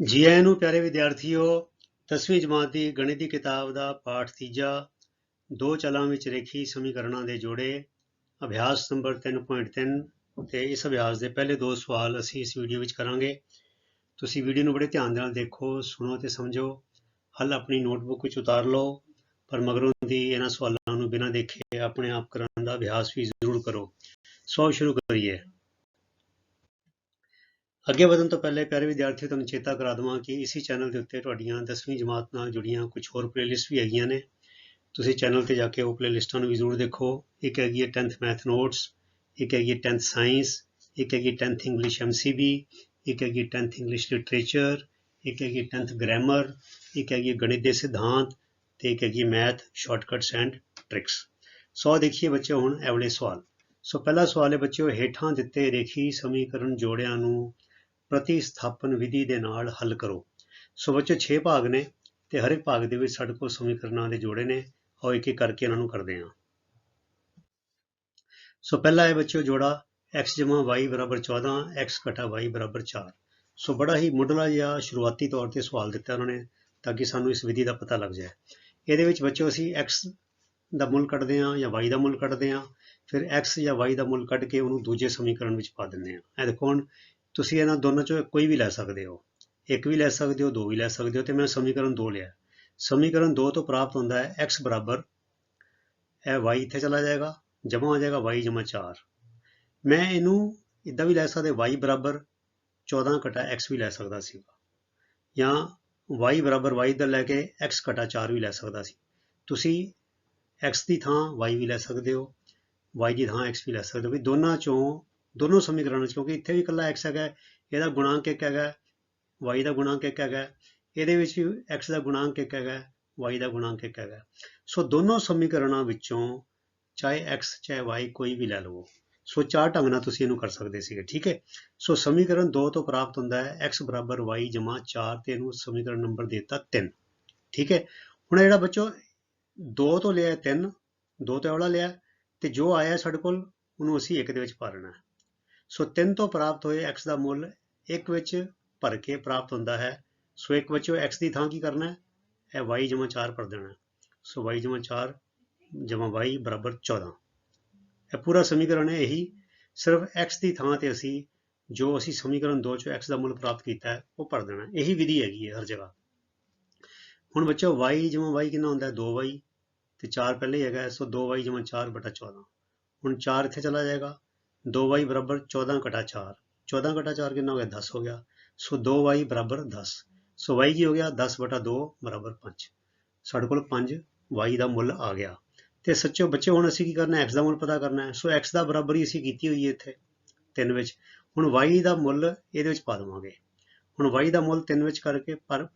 ਜੀ ਆਇਆਂ ਨੂੰ, ਪਿਆਰੇ ਵਿਦਿਆਰਥੀਓ 10ਵੀਂ ਜਮਾਤ ਦੀ ਗਣਿਤ ਦੀ ਕਿਤਾਬ ਦਾ ਪਾਠ ਤੀਜਾ, ਦੋ ਚਲਾਂ ਵਿੱਚ ਰੇਖੀ ਸਮੀਕਰਨਾਂ ਦੇ ਜੋੜੇ, ਅਭਿਆਸ ਨੰਬਰ 3.3 ਤੇ ਇਸ ਅਭਿਆਸ ਦੇ ਪਹਿਲੇ ਦੋ ਸਵਾਲ ਅਸੀਂ ਇਸ ਵੀਡੀਓ ਵਿੱਚ ਕਰਾਂਗੇ। ਤੁਸੀਂ ਵੀਡੀਓ ਨੂੰ ਬੜੇ ਧਿਆਨ ਨਾਲ ਦੇਖੋ, ਸੁਣੋ ਤੇ ਸਮਝੋ। ਹੱਲ ਆਪਣੀ ਨੋਟਬੁੱਕ ਵਿੱਚ ਉਤਾਰ ਲਓ, ਪਰ ਮਗਰੋਂ ਦੀ ਇਹਨਾਂ ਸਵਾਲਾਂ ਨੂੰ ਬਿਨਾਂ ਦੇਖੇ ਆਪਣੇ ਆਪ ਕਰਨ ਦਾ ਅਭਿਆਸ ਵੀ ਜ਼ਰੂਰ ਕਰੋ। ਸੋ ਸ਼ੁਰੂ ਕਰੀਏ। ਅੱਗੇ ਵਧਣ ਤੋਂ ਪਹਿਲੇ ਪਿਆਰੇ ਵਿਦਿਆਰਥੀਓ, ਤੁਹਾਨੂੰ ਚੇਤਾ ਕਰਾ ਦਵਾਂ ਕਿ ਇਸੇ ਚੈਨਲ ਦੇ ਉੱਤੇ ਤੁਹਾਡੀਆਂ 10ਵੀਂ ਜਮਾਤ ਨਾਲ ਜੁੜੀਆਂ ਕੁਝ ਹੋਰ ਪਲੇਲਿਸਟ ਵੀ ਹੈਗੀਆਂ ਨੇ। ਤੁਸੀਂ ਚੈਨਲ ਤੇ ਜਾ ਕੇ ਉਹ ਪਲੇਲਿਸਟਾਂ ਨੂੰ ਵੀ ਜ਼ਰੂਰ ਦੇਖੋ। ਇੱਕ ਹੈਗੀ ਹੈ 10th ਮੈਥ ਨੋਟਸ ਇੱਕ ਹੈਗੀ ਹੈ 10th ਸਾਇੰਸ ਇੱਕ ਹੈਗੀ ਹੈ 10th ਇੰਗਲਿਸ਼ ਐਮਸੀਬੀ ਇੱਕ ਹੈਗੀ ਹੈ 10th ਇੰਗਲਿਸ਼ ਲਿਟਰੇਚਰ ਇੱਕ ਹੈਗੀ ਹੈ 10th ਗ੍ਰਾਮਰ ਇੱਕ ਹੈਗੀ ਹੈ ਗਣਿਤ ਦੇ ਸਿਧਾਂਤ ਤੇ ਇੱਕ ਹੈਗੀ math shortcuts and tricks so ਦੇਖੀਏ ਬੱਚੇ ਹੁਣ ਇਹ ਸਵਾਲ। ਸੋ ਪਹਿਲਾ ਸਵਾਲ ਹੈ ਬੱਚਿਓ, ਹੇਠਾਂ ਦਿੱਤੇ ਰੇਖੀ ਸਮੀਕਰਨ ਜੋੜਿਆਂ ਨੂੰ ਪ੍ਰਤੀਸਥਾਪਨ ਵਿਧੀ ਦੇ ਨਾਲ ਹੱਲ ਕਰੋ। ਸੋ ਬੱਚੋ 6 ਭਾਗ ਨੇ ਤੇ ਹਰ ਇੱਕ ਭਾਗ ਦੇ ਵਿੱਚ ਸਾਡੇ ਕੋਲ ਸਮੀਕਰਨਾਂ ਦੇ ਜੋੜੇ ਨੇ। ਆਓ ਇੱਕ ਇੱਕ ਕਰਕੇ ਇਹਨਾਂ ਨੂੰ ਕਰਦੇ ਹਾਂ। ਸੋ ਪਹਿਲਾ ਹੈ ਬੱਚਿਓ ਜੋੜਾ x y 14 x y 4 ਸੋ ਬੜਾ ਹੀ ਮੁੱਢਲਾ ਜਿਹਾ ਸ਼ੁਰੂਆਤੀ ਤੌਰ ਤੇ ਸਵਾਲ ਦਿੱਤਾ ਉਹਨਾਂ ਨੇ ਤਾਂ ਕਿ ਸਾਨੂੰ ਇਸ ਵਿਧੀ ਦਾ ਪਤਾ ਲੱਗ ਜਾਏ। ਇਹਦੇ ਵਿੱਚ ਬੱਚਿਓ ਅਸੀਂ x ਦਾ ਮੁੱਲ ਕੱਢਦੇ ਹਾਂ ਜਾਂ y ਦਾ ਮੁੱਲ ਕੱਢਦੇ ਹਾਂ। ਫਿਰ x ਜਾਂ y ਦਾ ਮੁੱਲ ਕੱਢ ਕੇ ਉਹਨੂੰ ਦੂਜੇ ਸਮੀਕਰਨ ਵਿੱਚ ਪਾ ਦਿੰਦੇ ਹਾਂ। ਇਹ ਦੇਖੋ ਤੁਸੀਂ ਇਹਨਾਂ ਦੋਨਾਂ ਚੋਂ ਕੋਈ ਵੀ ਲੈ ਸਕਦੇ ਹੋ। ਇੱਕ ਵੀ ਲੈ ਸਕਦੇ ਹੋ, ਦੋ ਵੀ ਲੈ ਸਕਦੇ ਹੋ ਤੇ ਮੈਂ ਸਮੀਕਰਨ 2 ਲਿਆ। ਸਮੀਕਰਨ 2 ਤੋਂ ਪ੍ਰਾਪਤ ਹੁੰਦਾ ਹੈ x ਬਰਾਬਰ ਇਹ y ਇੱਥੇ ਚਲਾ ਜਾਏਗਾ, ਜਮਾ ਹੋ ਜਾਏਗਾ y ਜਮਾ 4 ਮੈਂ ਇਹਨੂੰ ਇਦਾਂ ਵੀ ਲੈ ਸਕਦੇ, y ਬਰਾਬਰ 14 ਘਟਾ x ਵੀ ਲੈ ਸਕਦਾ ਸੀ। ਜਾਂ y ਬਰਾਬਰ y ਦਾ ਲੈ ਕੇ x ਘਟਾ 4 ਵੀ ਲੈ ਸਕਦਾ ਸੀ। ਤੁਸੀਂ x ਦੀ ਥਾਂ y ਵੀ ਲੈ ਸਕਦੇ ਹੋ, y ਦੀ ਥਾਂ x ਵੀ ਲੈ ਸਕਦੇ ਹੋ। ਵੀ ਦੋਨਾਂ ਚੋਂ ਦੋਨੋਂ ਸਮੀਕਰਨਾਂ 'ਚ ਕਿਉਂਕਿ ਇੱਥੇ ਵੀ ਇਕੱਲਾ x ਹੈਗਾ, ਇਹਦਾ ਗੁਣਾਂਕ ਇੱਕ ਹੈਗਾ, y ਦਾ ਗੁਣਾਂਕ ਇੱਕ ਹੈਗਾ, ਇਹਦੇ ਵਿੱਚ ਵੀ x ਦਾ ਗੁਣਾਂਕ ਇੱਕ ਹੈਗਾ, y ਦਾ ਗੁਣਾਂਕ ਇੱਕ ਹੈਗਾ। ਸੋ ਦੋਨੋਂ ਸਮੀਕਰਨਾਂ ਵਿੱਚੋਂ ਚਾਹੇ x ਚਾਹੇ y ਕੋਈ ਵੀ ਲੈ ਲਵੋ। ਸੋ ਚਾਰ ਢੰਗ ਨਾਲ ਤੁਸੀਂ ਇਹਨੂੰ ਕਰ ਸਕਦੇ ਸੀਗੇ, ਠੀਕ ਹੈ? ਸੋ ਸਮੀਕਰਨ 2 ਤੋਂ ਪ੍ਰਾਪਤ ਹੁੰਦਾ ਹੈ, x ਬਰਾਬਰ y 4 ਤੇ ਇਹਨੂੰ ਸਮੀਕਰਨ ਨੰਬਰ ਦਿੱਤਾ 3 ਠੀਕ ਹੈ? ਹੁਣ ਜਿਹੜਾ ਬੱਚੋ 2 ਤੋਂ ਲਿਆ 3 2 ਤੇ ਵਾਲਾ ਲਿਆ, ਤੇ ਜੋ ਆਇਆ ਸਾਡੇ ਕੋਲ, ਉਹਨੂੰ ਅਸੀਂ ਇੱਕ ਦੇ ਵਿੱਚ ਪਾ ਲੈਣਾ ਸੋ 3 ਤੋਂ ਪ੍ਰਾਪਤ ਹੋਏ x ਦਾ ਮੁੱਲ 1 ਵਿੱਚ ਭਰ ਕੇ ਪ੍ਰਾਪਤ ਹੁੰਦਾ ਹੈ। ਸੋ ਇੱਕ ਵਿੱਚੋਂ x ਦੀ ਥਾਂ ਕੀ ਕਰਨਾ ਹੈ? ਇਹ y 4 ਭਰ ਦੇਣਾ ਸੋ y 4 ਜਮਾ y ਬਰਾਬਰ 14 ਇਹ ਪੂਰਾ ਸਮੀਕਰਨ ਹੈ ਇਹੀ। ਸਿਰਫ x ਦੀ ਥਾਂ ਤੇ ਅਸੀਂ ਜੋ ਅਸੀਂ ਸਮੀਕਰਨ 2 ਚੋਂ x ਦਾ ਮੁੱਲ ਪ੍ਰਾਪਤ ਕੀਤਾ ਹੈ, ਉਹ ਭਰ ਦੇਣਾ ਇਹੀ ਵਿਧੀ ਹੈਗੀ ਹੈ ਹਰ ਜਗ੍ਹਾ। ਹੁਣ ਬੱਚੋ y ਜਮਾ y ਕਿੰਨਾ ਹੁੰਦਾ ਹੈ? 2y ਤੇ 4 ਪਹਿਲੇ ਹੀ ਹੈਗਾ ਸੋ 2y ਜਮਾ 4 ਬਟਾ 14 ਹੁਣ 4 ਇੱਥੇ ਚਲਾ ਜਾਏਗਾ? 2y ਬਰਾਬਰ 14 ਘਟਾ 4 14 ਘਟਾ 4 ਕਿੰਨਾ ਹੋ ਗਿਆ? 10 ਹੋ ਗਿਆ। ਸੋ 2y ਬਰਾਬਰ 10 ਸੋ y ਕੀ ਹੋ ਗਿਆ? 10 ਬਟਾ 2 ਬਰਾਬਰ 5 ਸਾਡੇ ਕੋਲ 5 y ਦਾ ਮੁੱਲ ਆ ਗਿਆ। ਤੇ ਸੱਚੋ ਬੱਚੇ, ਹੁਣ ਅਸੀਂ ਕੀ ਕਰਨਾ? X ਦਾ ਮੁੱਲ ਪਤਾ ਕਰਨਾ ਹੈ। ਸੋ x ਦਾ ਬਰਾਬਰੀ ਅਸੀਂ ਕੀਤੀ ਹੋਈ ਹੈ ਇੱਥੇ 3 ਵਿੱਚ। ਹੁਣ y ਦਾ ਮੁੱਲ ਇਹਦੇ ਵਿੱਚ ਪਾ ਦੇਵਾਂਗੇ। ਹੁਣ y ਦਾ ਮੁੱਲ 3 ਵਿੱਚ ਕਰਕੇ ਭਰ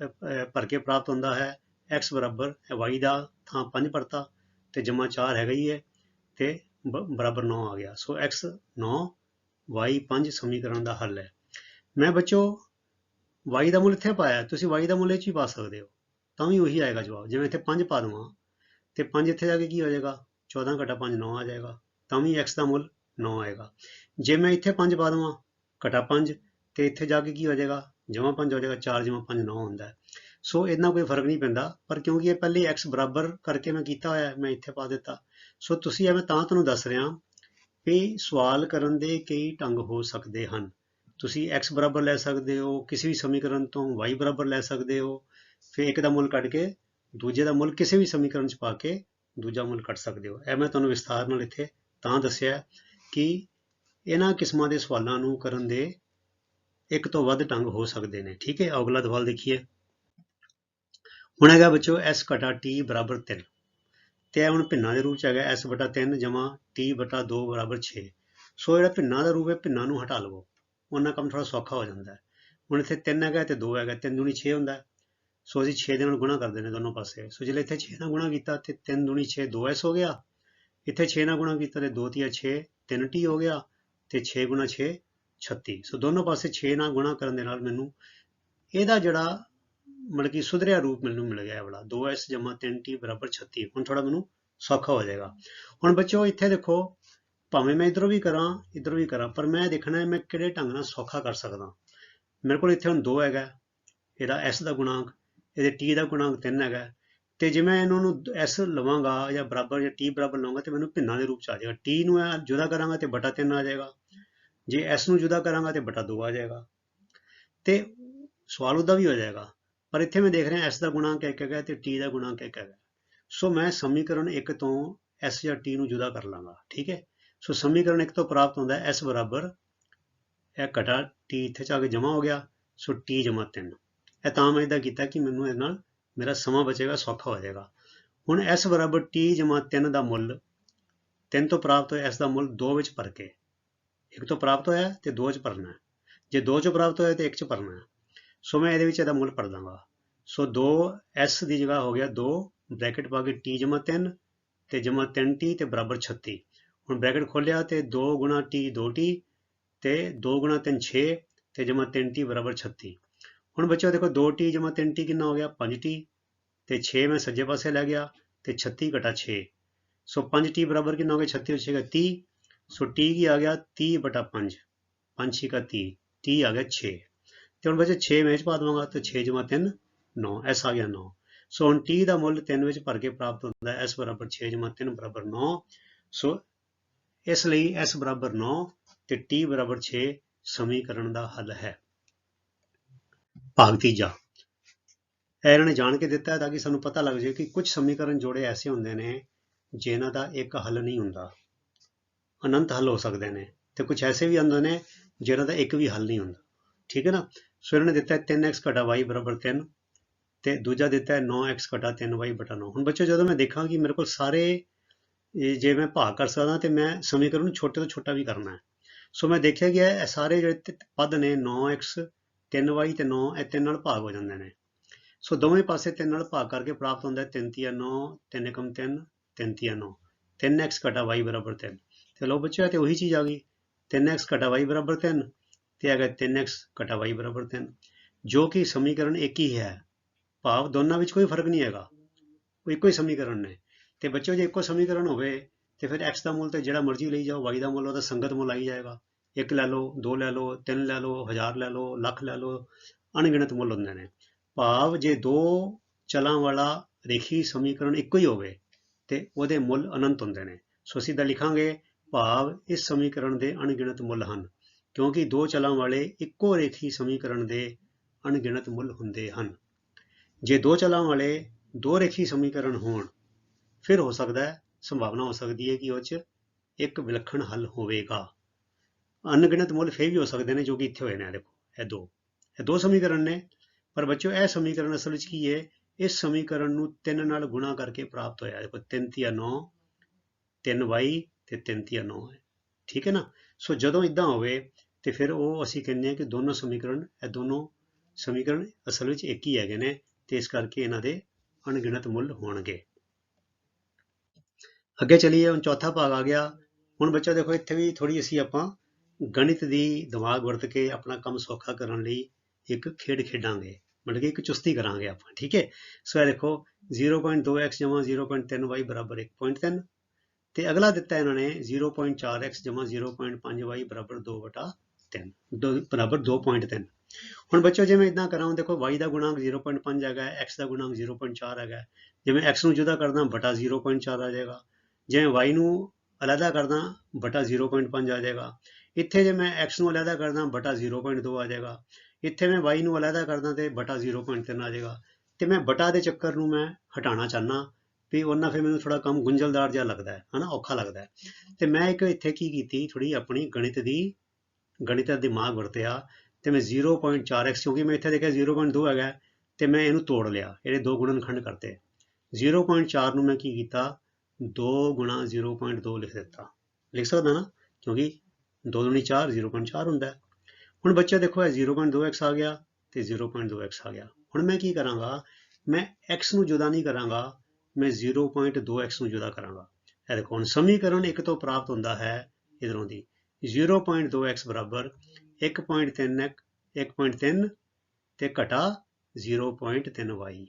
ਭਰ ਕੇ ਪ੍ਰਾਪਤ ਹੁੰਦਾ ਹੈ। X ਬਰਾਬਰ y ਦਾ ਥਾਂ 5 ਪਰਤਾ ਤੇ ਜਮਾ 4 ਹੈਗਾ ਹੀ ਹੈ। ਤੇ ਬਰਾਬਰ 9 ਆ ਗਿਆ। ਸੋ x 9 y 5 ਸਮੀਕਰਨ ਦਾ ਹੱਲ ਹੈ। ਮੈਂ ਬੱਚੋ, y ਦਾ ਮੁੱਲ ਇੱਥੇ ਪਾਇਆ। ਤੁਸੀਂ y ਦਾ ਮੁੱਲ ਇਹ 'ਚ ਹੀ ਪਾ ਸਕਦੇ ਹੋ। ਤਾਂ ਵੀ ਉਹੀ ਆਏਗਾ ਜਵਾਬ। ਜਿਵੇਂ ਇੱਥੇ 5 ਪਾ ਦਵਾਂ, ਤੇ 5 ਇੱਥੇ ਜਾ ਕੇ ਕੀ ਹੋ ਜਾਏਗਾ? 14 ਘਟਾ 5 9 ਆ ਜਾਏਗਾ। ਤਾਂ ਵੀ x ਦਾ ਮੁੱਲ 9 ਆਏਗਾ। ਜੇ ਮੈਂ ਇੱਥੇ 5 ਪਾ ਦਵਾਂ, ਘਟਾ 5 ਤੇ ਇੱਥੇ ਜਾ ਕੇ ਕੀ ਹੋ ਜਾਏਗਾ? ਜਮਾ 5 ਹੋ ਜਾਏਗਾ 4 ਜਮਾ 5 9 ਹੁੰਦਾ ਸੋ ਇਹਨਾਂ ਕੋਈ ਫ਼ਰਕ ਨਹੀਂ ਪੈਂਦਾ, ਪਰ ਕਿਉਂਕਿ ਇਹ ਪਹਿਲੇ x ਬਰਾਬਰ ਕਰਕੇ ਮੈਂ ਕੀਤਾ ਹੋਇਆ ਮੈਂ ਇੱਥੇ ਪਾ ਦਿੱਤਾ। ਸੋ ਤੁਸੀਂ ਐਵੇਂ ਤਾਂ ਤੁਹਾਨੂੰ ਦੱਸ ਰਿਹਾ ਵੀ ਸਵਾਲ ਕਰਨ ਦੇ ਕਈ ਢੰਗ ਹੋ ਸਕਦੇ ਹਨ। ਤੁਸੀਂ x ਬਰਾਬਰ ਲੈ ਸਕਦੇ ਹੋ, ਕਿਸੇ ਵੀ ਸਮੀਕਰਨ ਤੋਂ y ਬਰਾਬਰ ਲੈ ਸਕਦੇ ਹੋ, ਫਿਰ ਇੱਕ ਦਾ ਮੁੱਲ ਕੱਢ ਕੇ ਦੂਜੇ ਦਾ ਮੁੱਲ ਕਿਸੇ ਵੀ ਸਮੀਕਰਨ 'ਚ ਪਾ ਕੇ ਦੂਜਾ ਮੁੱਲ ਕੱਢ ਸਕਦੇ ਹੋ। ਇਹ ਮੈਂ ਤੁਹਾਨੂੰ ਵਿਸਥਾਰ ਨਾਲ ਇੱਥੇ ਤਾਂ ਦੱਸਿਆ ਕਿ ਇਹਨਾਂ ਕਿਸਮਾਂ ਦੇ ਸਵਾਲਾਂ ਨੂੰ ਕਰਨ ਦੇ ਇੱਕ ਤੋਂ ਵੱਧ ਢੰਗ ਹੋ ਸਕਦੇ ਨੇ। ਠੀਕ ਹੈ ਅਗਲਾ ਸਵਾਲ ਦੇਖੀਏ। ਹੁਣ ਹੈਗਾ ਬੱਚੋ s t 3 ਤੇ ਇਹ ਹੁਣ ਭਿੰਨਾਂ ਦੇ ਰੂਪ ਚ ਹੈਗਾ s 3 ਜਮਾ t 2 6 ਸੋ ਜਿਹੜਾ ਭਿੰਨਾਂ ਦਾ ਰੂਪ ਹੈ, ਭਿੰਨਾਂ ਨੂੰ ਹਟਾ ਲਵੋ। ਉਹਨਾਂ ਕੰਮ ਥੋੜਾ ਸੌਖਾ ਹੋ ਜਾਂਦਾ ਹੈ। ਹੁਣ ਇੱਥੇ 3 ਹੈਗਾ ਤੇ 2 ਹੈਗਾ 3 ਦੂਣੀ 6 ਹੁੰਦਾ ਸੋ ਅਸੀਂ 6 ਦੇ ਨਾਲ ਗੁਣਾ ਕਰਦੇ ਨੇ ਦੋਨੋਂ ਪਾਸੇ। ਸੋ ਜੇ ਇੱਥੇ 6 ਨਾਲ ਗੁਣਾ ਕੀਤਾ ਤੇ 3 ਦੂਣੀ 6 2s ਹੋ ਗਿਆ। ਇੱਥੇ 6 ਨਾਲ ਗੁਣਾ ਕੀਤਾ ਤੇ 2 ਤੀਆ 6 3t ਹੋ ਗਿਆ ਤੇ 6 ਗੁਣਾ 6 36 ਸੋ ਦੋਨੋਂ ਪਾਸੇ 6 ਨਾਲ ਗੁਣਾ ਕਰਨ ਦੇ ਨਾਲ ਮੈਨੂੰ ਇਹਦਾ ਜਿਹੜਾ ਮਤਲਬ ਕਿ ਸੁਧਰਿਆ ਰੂਪ ਮੈਨੂੰ ਮਿਲ ਗਿਆ ਇਹ ਵਾਲਾ। 2s 3t 36 ਹੁਣ ਥੋੜਾ ਮੈਨੂੰ ਸੌਖਾ ਹੋ ਜਾਏਗਾ। ਹੁਣ ਬੱਚਿਓ ਇੱਥੇ ਦੇਖੋ, ਭਾਵੇਂ ਮੈਂ ਇਧਰੋਂ ਵੀ ਕਰਾਂ, ਇਧਰੋਂ ਵੀ ਕਰਾਂ, ਪਰ ਮੈਂ ਦੇਖਣਾ ਹੈ ਮੈਂ ਕਿਹੜੇ ਢੰਗ ਨਾਲ ਸੌਖਾ ਕਰ ਸਕਦਾ। ਮੇਰੇ ਕੋਲ ਇੱਥੇ ਹੁਣ 2 ਹੈਗਾ। ਇਹਦਾ s ਦਾ ਗੁਣਾਂਕ, ਇਹਦੇ t ਦਾ ਗੁਣਾਂਕ 3 ਹੈਗਾ। ਤੇ ਜੇ ਮੈਂ ਇਹਨਾਂ ਨੂੰ s ਲਵਾਂਗਾ ਜਾਂ ਬਰਾਬਰ ਜਾਂ t ਬਰਾਬਰ ਲਵਾਂਗਾ ਤੇ ਮੈਨੂੰ ਭਿੰਨਾਂ ਦੇ ਰੂਪ ਚ ਆ ਜਾਏਗਾ। t ਨੂੰ ਮੈਂ ਜੁਦਾ ਕਰਾਂਗਾ ਤੇ ਬਟਾ 3 ਆ ਜਾਏਗਾ। ਜੇ s ਨੂੰ ਜੁਦਾ ਕਰਾਂਗਾ ਤੇ ਬਟਾ 2 ਆ ਜਾਏਗਾ। ਤੇ ਸਵਾਲ ਉਹਦਾ ਵੀ ਹੋ ਜਾਏਗਾ। ਪਰ ਇੱਥੇ ਮੈਂ ਦੇਖ ਰਿਹਾ s ਦਾ ਗੁਣਾਂਕ ਇੱਕ ਹੈਗਾ ਤੇ t ਦਾ ਗੁਣਾਂਕ ਇੱਕ ਹੈਗਾ। ਸੋ ਮੈਂ ਸਮੀਕਰਨ 1 ਤੋਂ s ਜਾਂ t ਨੂੰ ਜੁਦਾ ਕਰ ਲਾਂਗਾ, ਠੀਕ ਹੈ? ਸੋ ਸਮੀਕਰਨ 1 ਤੋਂ ਪ੍ਰਾਪਤ ਹੁੰਦਾ ਹੈ s ਬਰਾਬਰ ਇਹ ਘਟਾ t ਇੱਥੇ ਚ ਆ ਕੇ ਜਮਾ ਹੋ ਗਿਆ ਸੋ t ਜਮਾ 3 ਇਹ ਤਾਂ ਮੈਂ ਇਦਾਂ ਕੀਤਾ ਕਿ ਮੈਨੂੰ ਇਹਦੇ ਨਾਲ ਮੇਰਾ ਸਮਾਂ ਬਚੇਗਾ, ਸੌਖਾ ਹੋ ਜਾਏਗਾ। ਹੁਣ s ਬਰਾਬਰ t ਜਮਾ 3 ਦਾ ਮੁੱਲ 3 ਤੋਂ ਪ੍ਰਾਪਤ ਹੋਇਆ s ਦਾ ਮੁੱਲ 2 ਵਿੱਚ ਭਰ ਕੇ। 1 ਤੋਂ ਪ੍ਰਾਪਤ ਹੋਇਆ ਤੇ 2 ਚ ਭਰਨਾ। ਹੈ ਜੇ 2 ਚ ਪ੍ਰਾਪਤ ਹੋਇਆ ਤੇ 1 ਚ ਭਰਨਾ। ਹੈ ਸੋ ਮੈਂ ਇਹਦੇ ਵਿੱਚ ਇਹਦਾ ਮੁੱਲ ਭਰ ਦਾਂਗਾ। ਸੋ 2 s ਦੀ ਜਗ੍ਹਾ ਹੋ ਗਿਆ 2 ਬ੍ਰੈਕਟ ਪਾ ਕੇ t ਜਮਾ 3 ਤੇ ਜਮਾ 3t ਤੇ ਬਰਾਬਰ 36 ਹੁਣ ਬ੍ਰੈਕਟ ਖੋਲਿਆ ਤੇ 2 ਗੁਣਾ t 2t ਤੇ 2 ਗੁਣਾ 3 6 ਤੇ ਜਮਾ 3t ਬਰਾਬਰ 36 ਹੁਣ ਬੱਚਿਓ ਦੇਖੋ 2t ਜਮਾ 3t ਕਿੰਨਾ ਹੋ ਗਿਆ? 5t ਤੇ 6 ਮੈਂ ਸੱਜੇ ਪਾਸੇ ਲੈ ਗਿਆ ਤੇ 36 ਘਟਾ 6 ਸੋ 5t ਬਰਾਬਰ ਕਿੰਨਾ ਹੋ ਗਿਆ? 36 ਹੋ ਜਾਏਗਾ 30 ਸੋ t ਕੀ ਆ ਗਿਆ? 30 ਬਟਾ 5 5 6 का 30 30 ਆ ਗਿਆ 6 ਤੇ ਹੁਣ ਬੱਚੇ 6 ਮੈਂ 'ਚ ਪਾ ਦਵਾਂਗਾ ਤੇ 6 ਜਮਾ 3 9 s ਆ ਗਿਆ 9 ਸੋ ਹੁਣ t ਦਾ ਮੁੱਲ 3 ਵਿੱਚ ਭਰ ਕੇ ਪ੍ਰਾਪਤ ਹੁੰਦਾ ਹੈ s ਬਰਾਬਰ 6 ਜਮਾ 3 ਬਰਾਬਰ 9 ਸੋ ਇਸ ਲਈ s ਬਰਾਬਰ 9 ਤੇ t ਬਰਾਬਰ 6 ਸਮੀਕਰਨ ਦਾ ਹੱਲ ਹੈ। ਭਾਗ ਤੀਜਾ। ਇਹਨਾਂ ਨੇ ਜਾਣ ਕੇ ਦਿੱਤਾ ਹੈ ਤਾਂ ਕਿ ਸਾਨੂੰ ਪਤਾ ਲੱਗ ਜਾਏ ਕਿ ਕੁਝ ਸਮੀਕਰਨ ਜੋੜੇ ਐਸੇ ਹੁੰਦੇ ਨੇ ਜਿਨ੍ਹਾਂ ਦਾ ਇੱਕ ਹੱਲ ਨਹੀਂ ਹੁੰਦਾ। ਅਨੰਤ ਹੱਲ ਹੋ ਸਕਦੇ ਨੇ ਤੇ ਕੁਝ ਐਸੇ ਵੀ ਹੁੰਦੇ ਨੇ ਜਿਨ੍ਹਾਂ ਦਾ ਇੱਕ ਵੀ ਹੱਲ ਨਹੀਂ ਹੁੰਦਾ। ਠੀਕ ਹੈ ਨਾ? ਸੋ ਇਹਨਾਂ ਨੇ ਦਿੱਤਾ ਹੈ 3x y 3 ਤੇ ਦੂਜਾ ਦਿੱਤਾ ਹੈ 9x 3y 9 ਹੁਣ ਬੱਚੇ ਜਦੋਂ ਮੈਂ ਦੇਖਾਂ ਕਿ ਮੇਰੇ ਕੋਲ ਸਾਰੇ ਜੇ ਮੈਂ ਭਾਗ ਕਰ ਸਕਦਾ ਤੇ ਮੈਂ ਸਮੀਕਰਨ ਨੂੰ ਛੋਟੇ ਤੋਂ ਛੋਟਾ ਵੀ ਕਰਨਾ ਹੈ। ਸੋ ਮੈਂ ਦੇਖਿਆ ਗਿਆ ਇਹ ਸਾਰੇ ਜਿਹੜੇ ਤ- ਪਦ ਨੇ 9x 3y ਤੇ 9 ਇਹ ਤਿੰਨ ਨਾਲ ਭਾਗ ਹੋ ਜਾਂਦੇ ਨੇ। ਸੋ ਦੋਵੇਂ ਪਾਸੇ ਤਿੰਨ ਨਾਲ ਭਾਗ ਕਰਕੇ ਪ੍ਰਾਪਤ ਹੁੰਦਾ ਹੈ 3 ਤੀਆ 9 3 ਕਮ 3 3 ਤੀਆ 9 3x y 3 ਤੇ ਲੋ ਬੱਚਿਓ, ਇਹ ਤੇ ਉਹੀ ਚੀਜ਼ ਆ ਗਈ। 3x y 3 ਤੇ ਆ ਗਿਆ 3x y 3 ਜੋ ਕਿ ਸਮੀਕਰਨ ਇੱਕ ਹੀ ਹੈ। ਭਾਵ ਦੋਨਾਂ ਵਿੱਚ ਕੋਈ ਫ਼ਰਕ ਨਹੀਂ ਹੈਗਾ। ਉਹ ਇੱਕੋ ਹੀ ਸਮੀਕਰਨ ਨੇ। ਤੇ ਬੱਚੋ ਜੇ ਇੱਕੋ ਸਮੀਕਰਨ ਹੋਵੇ, ਤੇ ਫਿਰ x ਦਾ ਮੁੱਲ ਤੇ ਜਿਹੜਾ ਮਰਜ਼ੀ ਲਈ ਜਾਓ, y ਦਾ ਮੁੱਲ, ਉਹਦਾ ਸੰਗਤ ਮੁੱਲ ਆਈ ਜਾਏਗਾ। ਇੱਕ ਲੈ ਲਓ, ਦੋ ਲੈ ਲਓ, ਤਿੰਨ ਲੈ ਲਓ, ਹਜ਼ਾਰ ਲੈ ਲਓ, ਲੱਖ ਲੈ ਲਓ, ਅਣਗਿਣਤ ਮੁੱਲ ਹੁੰਦੇ ਨੇ। ਭਾਵ ਜੇ ਦੋ ਚਲਾਂ ਵਾਲਾ ਰੇਖੀ ਸਮੀਕਰਨ ਇੱਕੋ ਹੀ ਹੋਵੇ, ਤੇ ਉਹਦੇ ਮੁੱਲ ਅਨੰਤ ਹੁੰਦੇ ਨੇ। ਸੋ ਅਸੀਂ ਤਾਂ ਲਿਖਾਂਗੇ, ਭਾਵ ਇਸ ਸਮੀਕਰਨ ਦੇ ਅਣਗਿਣਤ ਮੁੱਲ ਹਨ। ਕਿਉਂਕਿ ਦੋ ਚਲਾਂ ਵਾਲੇ ਇੱਕੋ ਰੇਖੀ ਸਮੀਕਰਨ ਦੇ ਅਣਗਿਣਤ ਮੁੱਲ ਹੁੰਦੇ ਹਨ। ਜੇ ਦੋ ਚਲਾਂ ਵਾਲੇ ਦੋ ਰੇਖੀ ਸਮੀਕਰਨ ਹੋਣ, ਫਿਰ ਹੋ ਸਕਦਾ ਹੈ, ਸੰਭਾਵਨਾ ਹੋ ਸਕਦੀ ਹੈ ਕਿ ਉਹ 'ਚ ਇੱਕ ਵਿਲੱਖਣ ਹੱਲ ਹੋਵੇਗਾ। ਅਣਗਿਣਤ ਮੁੱਲ ਫੇਰ ਵੀ ਹੋ ਸਕਦੇ ਨੇ ਜੋ ਕਿ ਇੱਥੇ ਹੋਏ ਨੇ ਦੇਖੋ, ਇਹ ਦੋ। ਇਹ ਦੋ ਸਮੀਕਰਨ ਨੇ, ਪਰ ਬੱਚਿਓ, ਇਹ ਸਮੀਕਰਨ ਅਸਲ ਵਿੱਚ ਕੀ ਹੈ ਇਸ ਸਮੀਕਰਨ ਨੂੰ 3 ਨਾਲ ਗੁਣਾ ਕਰਕੇ ਪ੍ਰਾਪਤ ਹੋਇਆ। ਦੇਖੋ 3 ਤੀਆ 9 3y ਤੇ 3 ਤੀਆ 9 ਹੈ। ਠੀਕ ਹੈ ਨਾ? ਸੋ ਜਦੋਂ ਇਦਾਂ ਹੋਵੇ ਤੇ ਫਿਰ ਉਹ ਅਸੀਂ ਕਹਿੰਦੇ ਹਾਂ ਕਿ ਦੋਨੋਂ ਸਮੀਕਰਨ, ਇਹ ਦੋਨੋਂ ਸਮੀਕਰਨ ਅਸਲ ਵਿੱਚ ਇੱਕ ਹੀ ਹੈਗੇ ਨੇ ਤੇ ਇਸ ਕਰਕੇ ਇਹਨਾਂ ਦੇ ਅਣਗਿਣਤ ਮੁੱਲ ਹੋਣਗੇ। ਅੱਗੇ ਚਲੀਏ, ਹੁਣ ਚੌਥਾ ਭਾਗ ਆ ਗਿਆ। ਹੁਣ ਬੱਚਾ ਦੇਖੋ, ਇੱਥੇ ਵੀ ਥੋੜੀ ਅਸੀਂ ਆਪਾਂ ਗਣਿਤ ਦੀ ਦਿਮਾਗ ਵਰਤ ਕੇ ਆਪਣਾ ਕੰਮ ਸੌਖਾ ਕਰਨ ਲਈ ਇੱਕ ਖੇਡ ਖੇਡਾਂਗੇ। ਮਤਲਬ ਕਿ ਇੱਕ ਚੁਸਤੀ ਕਰਾਂਗੇ ਆਪਾਂ, ਠੀਕ ਹੈ? ਸੋ ਇਹ ਦੇਖੋ 0.2x 0.3y 1.3 ਤੇ ਅਗਲਾ ਦਿੱਤਾ ਇਹਨਾਂ ਨੇ 0.4x 0.5y 2/3 ਦੋ ਬਰਾਬਰ 2.3 ਹੁਣ ਬੱਚੋ ਜੇ ਮੈਂ ਇਦਾਂ ਕਰਾਂ ਦੇਖੋ y ਦਾ ਗੁਣਾਂਕ 0.5 ਹੈਗਾ ਹੈ, x ਦਾ ਗੁਣਾਂਕ 0.4 ਹੈਗਾ ਹੈ। ਜੇ ਮੈਂ x ਨੂੰ ਜੁਦਾ ਕਰਦਾ ਬਟਾ 0.4 ਆ ਜਾਏਗਾ। ਜੇ ਮੈਂ y ਨੂੰ ਅਲੱਗਾ ਕਰਦਾ ਬਟਾ 0.5 ਆ ਜਾਏਗਾ। ਇੱਥੇ ਜੇ ਮੈਂ x ਨੂੰ ਅਲੱਗਾ ਕਰਦਾ ਬਟਾ 0.2 ਆ ਜਾਏਗਾ। ਇੱਥੇ ਮੈਂ y ਨੂੰ ਅਲੱਗਾ ਕਰਦਾ ਤੇ ਬਟਾ 0.3 ਆ ਜਾਏਗਾ। ਤੇ ਮੈਂ ਬਟਾ ਦੇ ਚੱਕਰ ਨੂੰ ਮੈਂ ਹਟਾਉਣਾ ਚਾਹਨਾ ਵੀ ਉਹਨਾਂ ਫਿਰ ਮੈਨੂੰ ਥੋੜਾ ਕੰਮ ਗੁੰਝਲਦਾਰ ਜਿਹਾ ਲੱਗਦਾ ਹੈ ਹਨਾ ਔਖਾ ਲੱਗਦਾ ਹੈ। ਤੇ ਮੈਂ ਇੱਕ ਇੱਥੇ ਕੀ ਕੀਤੀ ਥੋੜੀ ਆਪਣੀ ਗਣਿਤ ਦੀ ਗਣਿਤ ਦਾ ਦਿਮਾਗ ਵਰਤਿਆ ਤੇ ਮੈਂ 0.4x ਕਿਉਂਕਿ ਮੈਂ ਇੱਥੇ ਦੇਖਿਆ 0.2 ਹੈਗਾ ਹੈ, ਤੇ ਮੈਂ ਇਹਨੂੰ ਤੋੜ ਲਿਆ ਇਹਦੇ ਦੋ ਗੁਣਨਖੰਡ ਕਰਤੇ। 0.4 ਨੂੰ ਮੈਂ ਕੀ ਕੀਤਾ 2 ਗੁਣਾ 0.2 ਲਿਖ ਦਿੱਤਾ। ਲਿਖ ਸਕਦਾ ਨਾ? ਕਿਉਂਕਿ 2 ਦੁਣੀ 4 0.4 ਹੁੰਦਾ ਹੁਣ ਬੱਚਾ ਦੇਖੋ ਇਹ 0.2x ਆ ਗਿਆ ਤੇ 0.2x ਆ ਗਿਆ। ਹੁਣ ਮੈਂ ਕੀ ਕਰਾਂਗਾ ਮੈਂ x ਨੂੰ ਜੁਦਾ ਨਹੀਂ ਕਰਾਂਗਾ ਮੈਂ 0.2x ਨੂੰ ਜੁਦਾ ਕਰਾਂਗਾ। ਇਹ ਦੇਖੋ, ਹੁਣ ਸਮੀਕਰਨ ਇੱਕ ਤੋਂ ਪ੍ਰਾਪਤ ਹੁੰਦਾ ਹੈ ਇਧਰੋਂ ਦੀ। 0.2x ਬਰਾਬਰ 1.3 1.3 ਤੇ ਘਟਾ 0.3y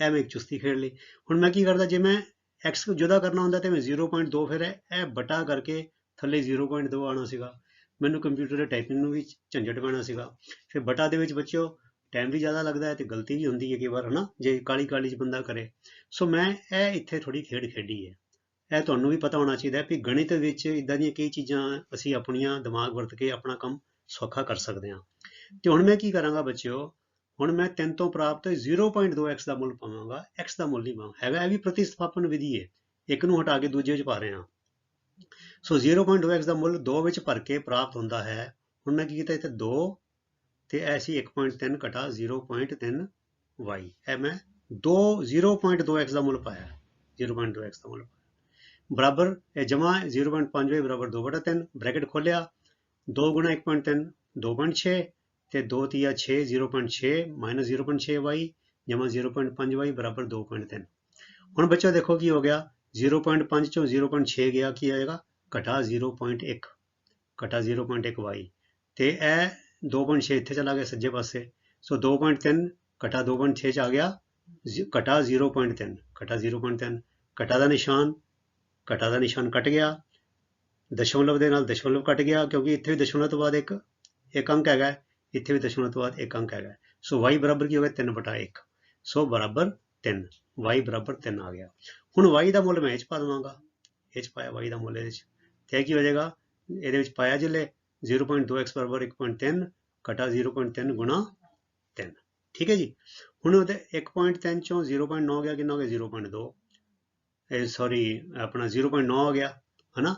ਇਹ ਮੈਂ ਇੱਕ ਚੁਸਤੀ ਖੇਡ ਲਈ। ਹੁਣ ਮੈਂ ਕੀ ਕਰਦਾ, ਜੇ ਮੈਂ x ਨੂੰ ਜੁਦਾ ਕਰਨਾ ਹੁੰਦਾ ਤੇ ਮੈਂ 0.2 ਫਿਰ ਇਹ ਇਹ ਬਟਾ ਕਰਕੇ ਥੱਲੇ 0.2 ਆਉਣਾ ਸੀਗਾ। ਮੈਨੂੰ ਕੰਪਿਊਟਰ ਦੇ ਟਾਈਪਿੰਗ ਨੂੰ ਵੀ ਝੰਜਟ ਪੈਣਾ ਸੀਗਾ। ਫਿਰ ਬਟਾ ਦੇ ਵਿੱਚ ਬੱਚਿਓ ਟਾਈਮ ਵੀ ਜ਼ਿਆਦਾ ਲੱਗਦਾ ਹੈ ਤੇ ਗਲਤੀ ਵੀ ਹੁੰਦੀ ਹੈ ਕਈ ਵਾਰ, ਹਨਾ? ਜੇ ਕਾਲੀ ਕਾਲੀ ਚ ਬੰਦਾ ਕਰੇ। ਸੋ ਮੈਂ ਇਹ ਇੱਥੇ ਥੋੜੀ ਖੇਡ ਖੇਡੀ ਹੈ। ਇਹ ਤੁਹਾਨੂੰ ਵੀ ਪਤਾ ਹੋਣਾ ਚਾਹੀਦਾ ਹੈ ਕਿ ਗਣਿਤ ਵਿੱਚ ਇਦਾਂ ਦੀਆਂ ਕਈ ਚੀਜ਼ਾਂ ਅਸੀਂ ਆਪਣੀਆਂ ਦਿਮਾਗ ਵਰਤ ਕੇ ਆਪਣਾ ਕੰਮ ਸੌਖਾ ਕਰ ਸਕਦੇ ਹਾਂ। ਤੇ ਹੁਣ ਮੈਂ ਕੀ ਕਰਾਂਗਾ ਬੱਚਿਓ? ਹੁਣ ਮੈਂ 3 ਤੋਂ ਪ੍ਰਾਪਤ 0.2x ਦਾ ਮੁੱਲ ਪਾਵਾਂਗਾ। X ਦਾ ਮੁੱਲ ਨਹੀਂ ਪਾਵਾਂ। ਹੈਗਾ ਇਹ ਵੀ ਪ੍ਰਤੀਸਥਾਪਨ ਵਿਧੀ ਹੈ। ਇੱਕ ਨੂੰ ਹਟਾ ਕੇ ਦੂਜੇ ਵਿੱਚ ਪਾ ਰਹੇ ਹਾਂ। ਸੋ 0.2x ਦਾ ਮੁੱਲ 2 ਵਿੱਚ ਭਰ ਕੇ ਪ੍ਰਾਪਤ ਹੁੰਦਾ ਹੈ। ਹੁਣ ਮੈਂ ਕੀ ਕੀਤਾ ਇੱਥੇ 2 ਤੇ ਐਸੀ 1.3 ਘਟਾ 0.3 y ਇਹ ਮੈਂ 2 0.2x ਦਾ ਮੁੱਲ ਪਾਇਆ 0.2x ਦਾ ਮੁੱਲ ਬਰਾਬਰ ਇਹ ਜਮਾ 0.5 y ਬਰਾਬਰ 2 ਬਟਾ 3 ਬ੍ਰੈਕਟ ਖੋਲਿਆ 2 ਗੁਣਾ 1.3 2.6 ਤੇ 2 ਤੀਆ 6 0.6 ਮਾਈਨਸ 0.6 y ਜਮਾ 0.5 y ਬਰਾਬਰ 2.3 ਹੁਣ ਬੱਚਾ ਦੇਖੋ ਕੀ ਹੋ ਗਿਆ 0.5 ਚੋਂ 0.6 ਗਿਆ ਕੀ ਆਏਗਾ ਘਟਾ 0.1 ਘਟਾ 0.1 y ਤੇ ਇਹ 2.6 ਇੱਥੇ ਚਲਾ ਗਿਆ ਸੱਜੇ ਪਾਸੇ ਸੋ 2.3 ਘਟਾ 2.6 ਚ ਆ ਗਿਆ ਜ਼ੀ- ਘਟਾ 0.3 ਘਟਾ 0.3 ਘਟਾ ਦਾ ਨਿਸ਼ਾਨ ਘਟਾ ਦਾ ਨਿਸ਼ਾਨ ਕੱਟ ਗਿਆ ਦਸ਼ਮਲਵ ਦੇ ਨਾਲ ਦਸ਼ਮਲਵ ਕੱਟ ਗਿਆ ਕਿਉਂਕਿ ਇੱਥੇ ਵੀ ਦਸ਼ਮਲਵ ਤੋਂ ਬਾਅਦ ਇੱਕ ਇੱਕ ਅੰਕ ਹੈਗਾ ਇੱਥੇ ਵੀ ਦਸ਼ਮਲਵ ਤੋਂ ਬਾਅਦ ਇੱਕ ਅੰਕ ਹੈਗਾ ਸੋ y ਬਰਾਬਰ ਕੀ ਹੋ ਗਿਆ 3 ਬਟਾ 1 ਸੋ ਬਰਾਬਰ 3 y ਬਰਾਬਰ 3 ਆ ਗਿਆ ਹੁਣ y ਦਾ ਮੁੱਲ ਮੈਂ ਇਹ 'ਚ ਪਾ ਦਵਾਂਗਾ ਇਹ 'ਚ ਪਾਇਆ y ਦਾ ਮੁੱਲ ਇਹਦੇ 'ਚ ਤੇ ਇਹ ਕੀ ਹੋ ਜਾਏਗਾ ਇਹਦੇ ਵਿੱਚ ਪਾਇਆ ਜਿਲੇ 0.2x ਬਰਾਬਰ 1.3 ਘਟਾ 0.3 ਗੁਣਾ 3 ਠੀਕ ਹੈ ਜੀ ਹੁਣ ਉਹਦੇ 1.3 ਚੋਂ 0.9 ਹੋ ਗਿਆ ਕਿੰਨਾ ਹੋ ਗਿਆ 0.2 ਇਹ ਸੌਰੀ ਆਪਣਾ 0.9 ਹੋ ਗਿਆ ਹਨਾ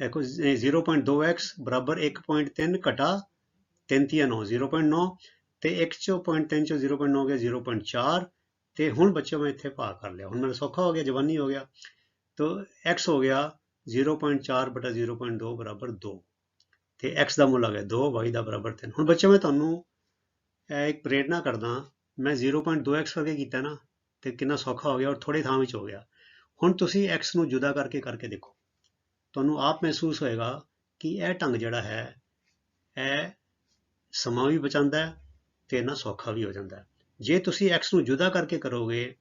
ਇਹ ਕੋ 0.2x ਬਰਾਬਰ 1.3 ਘਟਾ 3 ਤੀਆ 9 0.9 ਤੇ 1 ਚੋਂ 0.3 ਚੋਂ 0.9 ਹੋ ਗਿਆ 0.4 ਤੇ ਹੁਣ ਬੱਚੇ ਮੈਂ ਇੱਥੇ ਭਾਗ ਕਰ ਲਿਆ ਹੁਣ ਮੇਰਾ ਸੌਖਾ ਹੋ ਗਿਆ ਜਵਾਨੀ ਹੋ ਗਿਆ ਤੋ x ਹੋ ਗਿਆ 0.4 ਬਟਾ 0.2 ਬਰਾਬਰ 2 ਤੇ x ਦਾ ਮੁੱਲ ਆ ਗਿਆ 2 y ਦਾ ਬਰਾਬਰ 3 ਹੁਣ ਬੱਚੇ ਮੈਂ ਤੁਹਾਨੂੰ ਇਹ ਇੱਕ ਪ੍ਰੇਰਣਾ ਕਰਦਾ, ਮੈਂ 0.2x ਕਰਕੇ ਕੀਤਾ ਨਾ, ਤੇ ਕਿੰਨਾ ਸੌਖਾ ਹੋ ਗਿਆ ਔਰ ਥੋੜੇ ਥਾਂ ਵਿੱਚ ਹੋ ਗਿਆ। ਹੁਣ ਤੁਸੀਂ x ਨੂੰ ਜੁਦਾ ਕਰਕੇ ਕਰਕੇ ਦੇਖੋ। ਤੁਹਾਨੂੰ ਆਪ ਮਹਿਸੂਸ ਹੋਏਗਾ ਕਿ ਇਹ ਢੰਗ ਜਿਹੜਾ ਹੈ, ਇਹ ਸਮਾਂ ਵੀ ਬਚਾਉਂਦਾ ਹੈ ਤੇ ਨਾ ਸੌਖਾ ਵੀ ਹੋ ਜਾਂਦਾ ਹੈ। ਜੇ ਤੁਸੀਂ x ਨੂੰ ਜੁਦਾ ਕਰਕੇ ਕਰੋਗੇ,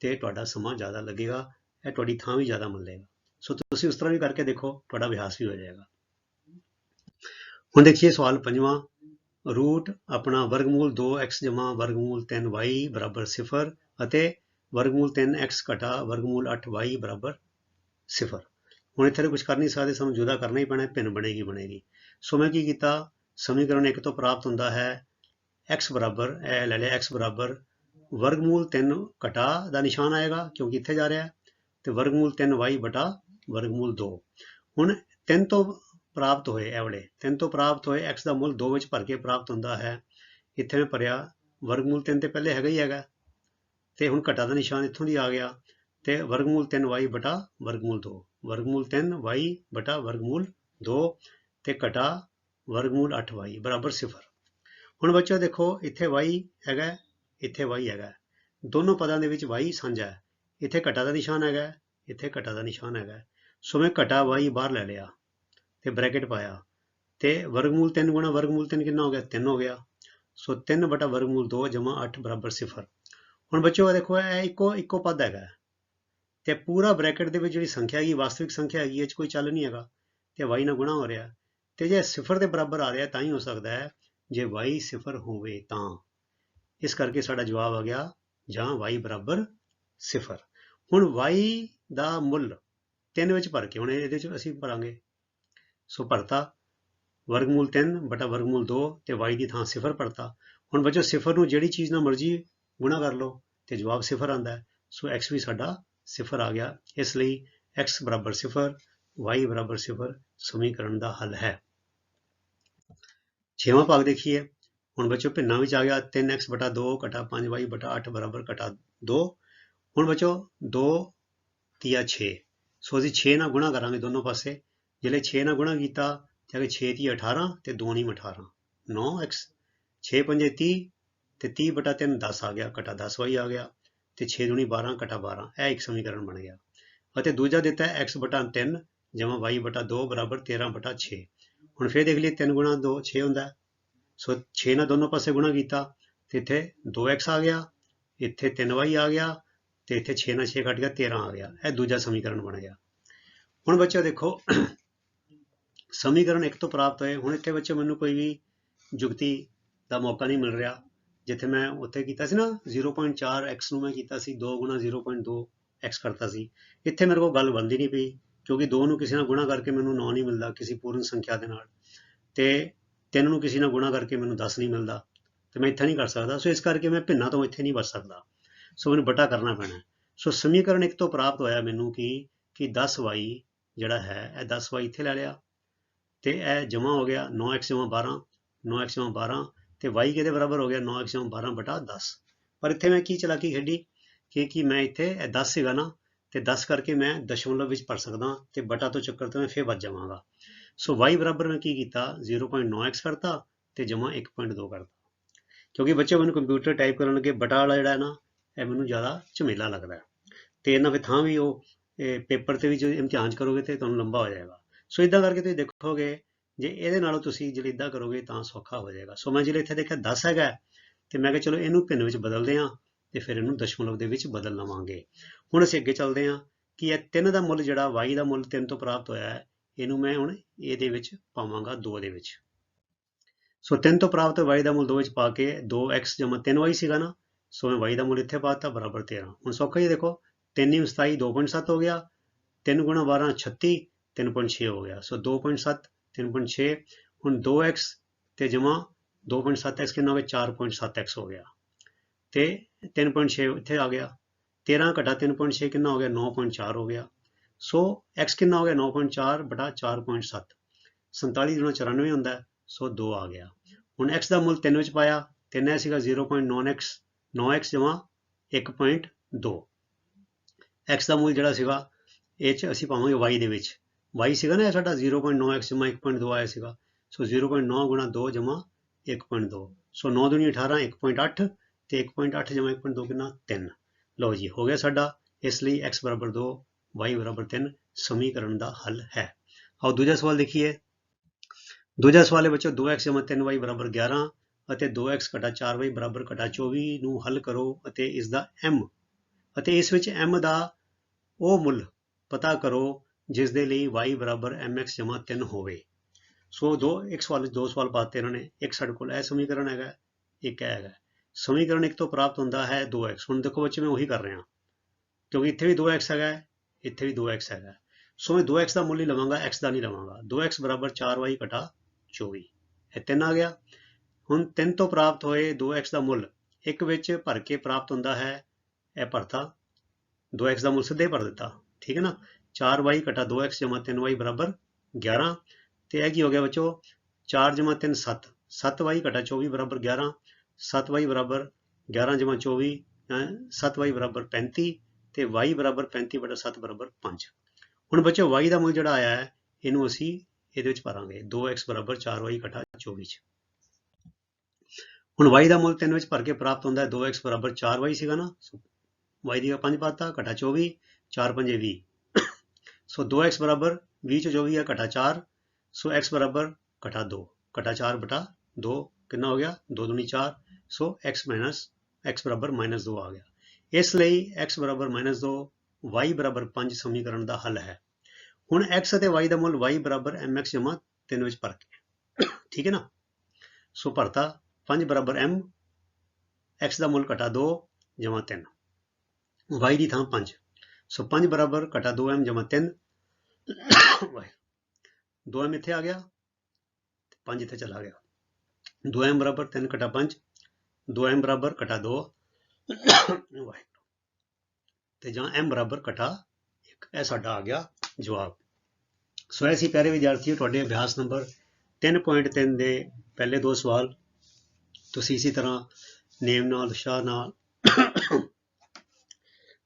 ਤੇ ਤੁਹਾਡਾ ਸਮਾਂ ਜ਼ਿਆਦਾ ਲੱਗੇਗਾ, ਇਹ ਤੁਹਾਡੀ ਥਾਂ ਵੀ ਜ਼ਿਆਦਾ ਮੰਨ ਸੋ ਤੁਸੀਂ ਉਸ ਤਰ੍ਹਾਂ ਵੀ ਕਰਕੇ ਦੇਖੋ, ਤੁਹਾਡਾ ਅਭਿਆਸ ਵੀ ਹੋ ਜਾਏਗਾ। ਹੁਣ ਦੇਖੀਏ ਸਵਾਲ ਪੰਜਵਾਂ, ਰੂਟ ਆਪਣਾ ਵਰਗਮੂਲ 2x ਜਮਾ ਵਰਗਮੂਲ 3y ਬਰਾਬਰ 0 ਅਤੇ ਵਰਗਮੂਲ 3x ਘਟਾ ਵਰਗਮੂਲ 8y ਬਰਾਬਰ 0 ਹੁਣ ਇੱਥੇ ਕੁਝ ਕਰ ਨਹੀਂ ਸਕਦੇ, ਸਾਨੂੰ ਜੁਦਾ ਕਰਨਾ ਹੀ ਪੈਣਾ ਹੈ ਭਿੰਨ ਬਣੇਗੀ ਬਣੇਗੀ। ਸੋ ਮੈਂ ਕੀ ਕੀਤਾ? ਸਮੀਕਰਨ 1 ਤੋਂ ਪ੍ਰਾਪਤ ਹੁੰਦਾ ਹੈ x ਬਰਾਬਰ, ਇਹ ਲੈ ਲਿਆ x ਬਰਾਬਰ, ਵਰਗਮੂਲ 3 ਘਟਾ ਦਾ ਨਿਸ਼ਾਨ ਆਏਗਾ, ਕਿਉਂਕਿ ਇੱਥੇ ਜਾ ਰਿਹਾ ਹੈ ਤੇ ਵਰਗਮੂਲ 3y ਬਟਾ ਵਰਗਮੂਲ 2 ਹੁਣ 3 ਤੋਂ ਪ੍ਰਾਪਤ ਹੋਏ ਇਹ ਵਾਲੇ। 3 ਤੋਂ ਪ੍ਰਾਪਤ ਹੋਏ x ਦਾ ਮੁੱਲ 2 ਵਿੱਚ ਭਰ ਕੇ ਪ੍ਰਾਪਤ ਹੁੰਦਾ ਹੈ। ਇੱਥੇ ਮੈਂ ਭਰਿਆ ਵਰਗਮੂਲ 3 ਤੇ ਪਹਿਲੇ ਹੈਗਾ ਹੀ ਹੈਗਾ। ਤੇ ਹੁਣ ਘਟਾ ਦਾ ਨਿਸ਼ਾਨ ਇੱਥੋਂ ਦੀ ਆ ਗਿਆ। ਤੇ ਵਰਗਮੂਲ 3y ਬਟਾ ਵਰਗਮੂਲ 2 ਵਰਗਮੂਲ 3y ਬਟਾ ਵਰਗਮੂਲ 2 ਤੇ ਘਟਾ ਵਰਗਮੂਲ 8y ਬਰਾਬਰ 0 ਹੁਣ ਬੱਚੋ ਦੇਖੋ, ਇੱਥੇ y ਹੈਗਾ, ਇੱਥੇ y ਹੈਗਾ। ਦੋਨੋਂ ਪਦਾਂ ਦੇ ਵਿੱਚ y ਸਾਂਝਾ ਹੈ। ਇੱਥੇ ਘਟਾ ਦਾ ਨਿਸ਼ਾਨ ਹੈਗਾ, ਇੱਥੇ ਘਟਾ ਦਾ ਨਿਸ਼ਾਨ ਹੈਗਾ। ਸੋ ਮੈਂ ਘਟਾ y ਬਾਹਰ ਲੈ ਲਿਆ। ਤੇ ਬ੍ਰੈਕਟ ਪਾਇਆ। ਤੇ ਵਰਗਮੂਲ 3 ਗੁਣਾ, ਵਰਗਮੂਲ 3 ਕਿੰਨਾ ਹੋ ਗਿਆ? 3 ਹੋ ਗਿਆ। ਸੋ 3 ਬਟਾ ਵਰਗਮੂਲ 2 ਜਮਾ 8 ਬਰਾਬਰ 0 ਹੁਣ ਬੱਚੋ ਦੇਖੋ, ਇਹ ਇੱਕੋ ਇੱਕੋ ਪਦ ਹੈਗਾ। ਤੇ ਪੂਰਾ ਬ੍ਰੈਕਟ ਦੇ ਵਿੱਚ ਜਿਹੜੀ ਸੰਖਿਆ ਹੈਗੀ, ਵਾਸਤਵਿਕ ਸੰਖਿਆ ਹੈਗੀ, ਇਹ 'ਚ ਕੋਈ ਚੱਲ ਨਹੀਂ ਹੈਗਾ। ਤੇ y ਨਾਲ ਗੁਣਾ ਹੋ ਰਿਹਾ। ਤੇ ਜੇ 0 ਦੇ ਬਰਾਬਰ ਆ ਰਿਹਾ, ਤਾਂ ਹੀ ਹੋ ਸਕਦਾ ਹੈ, ਜੇ y 0 ਹੋਵੇ ਤਾਂ। ਇਸ ਕਰਕੇ ਸਾਡਾ ਜਵਾਬ ਆ ਗਿਆ, ਜਾਂ y ਬਰਾਬਰ 0 ਹੁਣ y ਦਾ ਮੁੱਲ 3 ਵਿੱਚ ਭਰ ਕੇ, ਹੁਣ ਇਹਦੇ ਚ ਅਸੀਂ ਭਰਾਂਗੇ। ਸੋ ਭਰਤਾ ਵਰਗਮੂਲ 3 ਬਟਾ ਵਰਗਮੂਲ 2 ਤੇ y ਦੀ ਥਾਂ ਸਿਫਰ ਭਰਤਾ ਹੁਣ ਬੱਚੋ ਸਿਫਰ ਨੂੰ ਜਿਹੜੀ ਚੀਜ਼ ਨਾਲ ਮਰਜ਼ੀ ਗੁਣਾ ਕਰ ਲਓ ਤੇ ਜਵਾਬ ਸਿਫਰ ਆਂਦਾ ਹੈ। ਸੋ x ਵੀ ਸਾਡਾ ਸਿਫਰ ਆ ਗਿਆ। ਇਸ ਲਈ x ਬਰਾਬਰ ਸਿਫਰ, y ਬਰਾਬਰ ਸਿਫਰ ਸਮੀਕਰਨ ਦਾ ਹੱਲ ਹੈ। ਛੇਵਾਂ ਭਾਗ ਦੇਖੀਏ। ਹੁਣ ਬੱਚੋ ਭਿੰਨਾਂ ਵਿੱਚ ਆ ਗਿਆ। 3x ਬਟਾ 2 ਘਟਾ 5y ਬਟਾ 8 ਬਰਾਬਰ ਘਟਾ 2 ਹੁਣ ਬੱਚੋ 2 ਤੀਆ 6 ਸੋ ਅਸੀਂ 6 ਨਾਲ ਗੁਣਾ ਕਰਾਂਗੇ ਦੋਨੋਂ ਪਾਸੇ। ਜਿਹੜੇ 6 ਨਾਲ ਗੁਣਾ ਕੀਤਾ ਤਾਂ ਅਗੇ 6 ਤੀਆ 18 ਤੇ 2 ਨਹੀਂ 18 9x 6 ਪੰਜੇ 30 ਤੇ 30 ਬਟਾ 3 10 ਆ ਗਿਆ ਘਟਾ 10y ਆ ਗਿਆ ਤੇ 6 ਦੁਣੀ 12 ਘਟਾ 12 ਇਹ ਇੱਕ ਸਮੀਕਰਨ ਬਣ ਗਿਆ ਅਤੇ ਦੂਜਾ ਦਿੱਤਾ ਹੈ x ਬਟਾ 3 ਜਮਾ y ਬਟਾ 2 ਬਰਾਬਰ 13 ਬਟਾ 6 ਹੁਣ ਫੇਰ ਦੇਖ ਲਈਏ 3 ਗੁਣਾ 2 6 ਹੁੰਦਾ ਸੋ 6 ਨਾਲ ਦੋਨੋਂ ਪਾਸੇ ਗੁਣਾ ਕੀਤਾ ਤੇ ਇੱਥੇ 2x ਆ ਗਿਆ ਇੱਥੇ 3y ਆ ਗਿਆ ਤੇ ਇੱਥੇ 6 ਨਾਲ 6 ਕੱਟ ਗਿਆ 13 ਆ ਗਿਆ ਇਹ ਦੂਜਾ ਸਮੀਕਰਨ ਬਣ ਗਿਆ ਹੁਣ ਬੱਚਿਓ ਦੇਖੋ ਸਮੀਕਰਨ ਇੱਕ ਤੋਂ ਪ੍ਰਾਪਤ ਹੋਏ। ਹੁਣ ਇੱਥੇ ਬੱਚੇ ਮੈਨੂੰ ਕੋਈ ਵੀ ਜੁਗਤੀ ਦਾ ਮੌਕਾ ਨਹੀਂ ਮਿਲ ਰਿਹਾ। ਜਿੱਥੇ ਮੈਂ ਉੱਥੇ ਕੀਤਾ ਸੀ ਨਾ 0.4x ਨੂੰ ਮੈਂ ਕੀਤਾ ਸੀ 2 ਗੁਣਾ 0.2x ਕਰਤਾ ਸੀ। ਇੱਥੇ ਮੇਰੇ ਕੋਲ ਗੱਲ ਬਣਦੀ ਨਹੀਂ ਪਈ, ਕਿਉਂਕਿ 2 ਨੂੰ ਕਿਸੇ ਨਾਲ ਗੁਣਾ ਕਰਕੇ ਮੈਨੂੰ 9 ਨਹੀਂ ਮਿਲਦਾ ਕਿਸੇ ਪੂਰਨ ਸੰਖਿਆ ਦੇ ਨਾਲ। ਤੇ 3 ਨੂੰ ਕਿਸੇ ਨਾਲ ਗੁਣਾ ਕਰਕੇ ਮੈਨੂੰ 10 ਨਹੀਂ ਮਿਲਦਾ। ਤੇ ਮੈਂ ਇੱਥੇ ਨਹੀਂ ਕਰ ਸਕਦਾ। ਸੋ ਇਸ ਕਰਕੇ ਮੈਂ ਭਿੰਨਾਂ ਤੋਂ ਇੱਥੇ ਨਹੀਂ ਬਚ ਸਕਦਾ। ਸੋ ਮੈਨੂੰ ਬਟਾ ਕਰਨਾ ਪੈਣਾ ਸੋ ਸਮੀਕਰਨ ਇੱਕ ਤੋਂ ਪ੍ਰਾਪਤ ਹੋਇਆ ਮੈਨੂੰ ਕਿ ਕਿ 10y ਜਿਹੜਾ ਹੈ, ਇਹ 10y ਇੱਥੇ ਲੈ ਲਿਆ। ਤੇ ਇਹ ਜਮਾ ਹੋ ਗਿਆ 9x 12 9x 12 ਤੇ y ਕਿਹਦੇ ਬਰਾਬਰ ਹੋ ਗਿਆ? 9x 12 ਬਟਾ 10 ਪਰ ਇੱਥੇ ਮੈਂ ਕੀ ਚਲਾਕੀ ਖੇਡੀ? ਕਿ ਕਿ ਮੈਂ ਇੱਥੇ ਇਹ 10 ਸੀਗਾ ਨਾ, ਤੇ 10 ਕਰਕੇ ਮੈਂ ਦਸ਼ਮਲਵ ਵਿੱਚ ਪੜ ਸਕਦਾ ਤੇ ਬਟਾ ਤੋਂ ਚੱਕਰ ਤੋਂ ਮੈਂ ਫੇਰ ਬਚ ਜਾਵਾਂਗਾ। ਸੋ y ਬਰਾਬਰ ਮੈਂ ਕੀ ਕੀਤਾ? 0.9x ਕਰਤਾ ਤੇ ਜਮਾ 1.2 ਕਰਤਾ। ਕਿਉਂਕਿ ਬੱਚੇ ਮੈਨੂੰ ਕੰਪਿਊਟਰ ਟਾਈਪ ਕਰਨ ਲੱਗੇ ਬਟਾ ਵਾਲਾ ਜਿਹੜਾ ਹੈ ਨਾ, ਇਹ ਮੈਨੂੰ ਜ਼ਿਆਦਾ ਝਮੇਲਾ ਲੱਗਦਾ ਹੈ। ਤੇ ਇਹਨਾਂ ਫਿਰ ਥਾਂ ਵੀ ਉਹ ਪੇਪਰ ਤੇ ਵੀ ਜੇ ਇਮਤਿਹਾਨ ਕਰੋਗੇ ਤੇ ਤੁਹਾਨੂੰ ਲੰਬਾ ਹੋ ਜਾਏਗਾ। ਸੋ ਇਦਾਂ ਕਰਕੇ ਤੁਸੀਂ ਦੇਖੋਗੇ ਜੇ ਇਹਦੇ ਨਾਲੋਂ ਤੁਸੀਂ ਜਿਹੜੇ ਇਦਾਂ ਕਰੋਗੇ ਤਾਂ ਸੌਖਾ ਹੋ ਜਾਏਗਾ। ਸੋ ਮੈਂ ਜਿਹੜੇ ਇੱਥੇ ਦੇਖਿਆ 10 ਹੈਗਾ ਹੈ, ਤੇ ਮੈਂ ਕਿਹਾ ਚਲੋ ਇਹਨੂੰ ਭਿੰਨ ਵਿੱਚ ਬਦਲਦੇ ਹਾਂ ਤੇ ਫਿਰ ਇਹਨੂੰ ਦਸ਼ਮਲਵ ਦੇ ਵਿੱਚ ਬਦਲ ਲਵਾਂਗੇ। ਹੁਣ ਅਸੀਂ ਅੱਗੇ ਚੱਲਦੇ ਹਾਂ ਕਿ ਇਹ 3 ਦਾ ਮੁੱਲ ਜਿਹੜਾ y ਦਾ ਮੁੱਲ 3 ਤੋਂ ਪ੍ਰਾਪਤ ਹੋਇਆ ਹੈ ਇਹਨੂੰ ਮੈਂ ਹੁਣ ਇਹਦੇ ਵਿੱਚ ਪਾਵਾਂਗਾ 2 ਦੇ ਵਿੱਚ। ਸੋ 3 ਤੋਂ ਪ੍ਰਾਪਤ y ਦਾ ਮੁੱਲ 2 ਵਿੱਚ ਪਾ ਕੇ 2x 3y ਸੀਗਾ ਨਾ ਸੋ ਮੈਂ y ਦਾ ਮੁੱਲ ਇੱਥੇ ਪਾਤਾ ਬਰਾਬਰ 13 ਹੁਣ ਸੌਖਾ ਹੀ ਦੇਖੋ 3 ਨੀ 27 2.7 ਹੋ ਗਿਆ 3 ਗੁਣਾ 12 36 3.6 ਹੋ ਗਿਆ। ਸੋ 2.7 3.6 ਹੁਣ 2x ਤੇ ਜਮਾ 2.7x ਕਿੰਨਾ ਹੋ ਗਿਆ? 4.7x ਹੋ ਗਿਆ। ਤੇ 3.6 ਇੱਥੇ ਆ ਗਿਆ। 13 ਘਟਾ 3.6 ਕਿੰਨਾ ਹੋ ਗਿਆ? 9.4 ਹੋ ਗਿਆ। ਸੋ x ਕਿੰਨਾ ਹੋ ਗਿਆ? 9.4 ਬਟਾ 4.7 47 ਗੁਣਾ 94 ਹੁੰਦਾ ਸੋ 2 ਆ ਗਿਆ। ਹੁਣ x ਦਾ ਮੁੱਲ 3 ਵਿੱਚ ਪਾਇਆ। 3 ਹੈ ਸੀਗਾ 0.9x 9x ਜਮਾ 1.2 x ਦਾ। ਮੁੱਲ ਜਿਹੜਾ ਸੀਗਾ, ਇਹ ਚ ਅਸੀਂ ਪਾਵਾਂਗੇ y ਦੇ ਵਿੱਚ। Y ਸੀਗਾ ਨਾ ਇਹ ਸਾਡਾ 0.9x ਜਮਾ 1.2 ਆਇਆ ਸੀਗਾ। ਸੋ 0.9 ਗੁਣਾ 2 ਜਮਾ 1.2 ਸੋ 9 ਦੁਨੀ 18 1.8 ਤੇ 1.8 ਜਮਾ 1.2 ਕਿੰਨਾ? 3 ਲਓ ਜੀ, ਹੋ ਗਿਆ ਸਾਡਾ। ਇਸ ਲਈ x ਬਰਾਬਰ 2 y ਬਰਾਬਰ 3 ਸਮੀਕਰਨ ਦਾ ਹੱਲ ਹੈ। ਆਓ ਦੂਜਾ ਸਵਾਲ ਦੇਖੀਏ। ਦੂਜਾ ਸਵਾਲ ਹੈ ਬੱਚੋ 2x ਜਮਾ 3y ਬਰਾਬਰ 11 ਅਤੇ 2x ਘਟਾ 4y ਬਰਾਬਰ ਘਟਾ 24 ਨੂੰ ਹੱਲ ਕਰੋ ਅਤੇ ਇਸ ਦਾ m ਅਤੇ ਇਸ ਵਿੱਚ m ਦਾ ਉਹ ਮੁੱਲ ਪਤਾ ਕਰੋ ਜਿਸ ਦੇ ਲਈ y ਬਰਾਬਰ mx ਜਮਾ 3 ਹੋਵੇ। ਸੋ ਦੋ, ਇੱਕ ਸਵਾਲ ਵਿੱਚ ਦੋ ਸਵਾਲ ਪਾਤੇ ਇਹਨਾਂ ਨੇ। ਇੱਕ ਸਾਡੇ ਕੋਲ ਇਹ ਸਮੀਕਰਨ ਹੈਗਾ, ਇੱਕ ਇਹ ਹੈਗਾ। ਸਮੀਕਰਨ ਇੱਕ ਤੋਂ ਪ੍ਰਾਪਤ ਹੁੰਦਾ ਹੈ 2x ਹੁਣ ਦੇਖੋ ਬੱਚੇ, ਮੈਂ ਉਹੀ ਕਰ ਰਿਹਾ। ਕਿਉਂਕਿ ਇੱਥੇ ਵੀ 2x ਹੈਗਾ, ਇੱਥੇ ਵੀ 2x ਹੈਗਾ। ਸੋ ਮੈਂ 2x ਦਾ ਮੁੱਲ ਹੀ ਲਵਾਂਗਾ, x ਦਾ ਨਹੀਂ ਲਵਾਂਗਾ। 2x ਬਰਾਬਰ 4y ਘਟਾ 24 ਇਹ 3 ਆ ਗਿਆ। ਹੁਣ 3 ਤੋਂ ਪ੍ਰਾਪਤ ਹੋਏ 2x ਦਾ ਮੁੱਲ, ਇੱਕ ਵਿੱਚ ਭਰ ਕੇ ਪ੍ਰਾਪਤ ਹੁੰਦਾ ਹੈ, ਇਹ ਭਰਤਾ। 2x ਦਾ ਮੁੱਲ ਸਿੱਧੇ ਭਰ ਦਿੱਤਾ। ਠੀਕ ਹੈ ਨਾ? 4y ਘਟਾ 2x ਜਮਾ 3y ਬਰਾਬਰ 11 ਤੇ ਇਹ ਕੀ ਹੋ ਗਿਆ ਬੱਚੋ? 4 ਜਮਾ 3 7 7y ਘਟਾ 24 ਬਰਾਬਰ 11 7y ਬਰਾਬਰ 11 ਜਮਾ 24 ਅਹ 7y ਬਰਾਬਰ 35 ਤੇ y ਬਰਾਬਰ 35 ਬਟਾ 7 ਬਰਾਬਰ 5 ਹੁਣ ਬੱਚੋ y ਦਾ ਮੁੱਲ ਜਿਹੜਾ ਆਇਆ ਹੈ, ਇਹਨੂੰ ਅਸੀਂ ਇਹਦੇ ਵਿੱਚ ਭਰਾਂਗੇ। 2x ਬਰਾਬਰ 4y ਘਟਾ 24 ਚ। ਹੁਣ y ਦਾ ਮੁੱਲ 3 ਵਿੱਚ ਭਰ ਕੇ ਪ੍ਰਾਪਤ ਹੁੰਦਾ ਹੈ 2x ਬਰਾਬਰ 4y ਸੀਗਾ ਨਾ। ਸੋ y ਦੀ 5 ਪਾਤਾ, ਘਟਾ 24 4 5 20 ਸੋ 2x ਬਰਾਬਰ ਵੀਹ ਚ 24 ਹੈ ਘਟਾ 4 ਸੋ x ਬਰਾਬਰ ਘਟਾ 2 ਘਟਾ 4 ਬਟਾ 2 ਕਿੰਨਾ ਹੋ ਗਿਆ 2 ਦੁਨੀ 4 ਸੋ x ਮਾਈਨਸ x ਬਰਾਬਰ ਮਾਈਨਸ 2 ਆ ਗਿਆ ਇਸ ਲਈ x ਬਰਾਬਰ ਮਾਈਨਸ 2 y ਬਰਾਬਰ 5 ਸਮੀਕਰਨ ਦਾ ਹੱਲ ਹੈ ਹੁਣ x ਅਤੇ y ਦਾ ਮੁੱਲ y ਬਰਾਬਰ mx ਜਮਾ 3 ਵਿੱਚ ਭਰ ਕੇ ਠੀਕ ਹੈ ਨਾ ਸੋ ਭਰਤਾ 5 ਬਰਾਬਰ m, x ਦਾ ਮੁੱਲ ਘਟਾ 2 ਜਮਾ 3 y ਦੀ ਥਾਂ 5 ਸੋ 5 ਬਰਾਬਰ ਘਟਾ 2m ਜਮਾ 3 2m ਇੱਥੇ ਆ ਗਿਆ 5 ਇੱਥੇ ਚਲਾ ਗਿਆ। 2m ਬਰਾਬਰ 3 ਘਟਾ 5 2m ਬਰਾਬਰ ਘਟਾ 2 ਤੇ ਜਾਂ m ਬਰਾਬਰ ਘਟਾ 1 ਇਹ ਸਾਡਾ ਆ ਗਿਆ ਜਵਾਬ। ਸੋ ਐਸੀ ਪਿਆਰੇ ਵਿਦਿਆਰਥੀਓ, ਤੁਹਾਡੇ ਅਭਿਆਸ ਨੰਬਰ 3.3 ਦੇ ਪਹਿਲੇ ਦੋ ਸਵਾਲ। ਤੁਸੀਂ ਇਸੇ ਤਰ੍ਹਾਂ ਨੇਮ ਨਾਲ, ਸ਼ਾਹ ਨਾਲ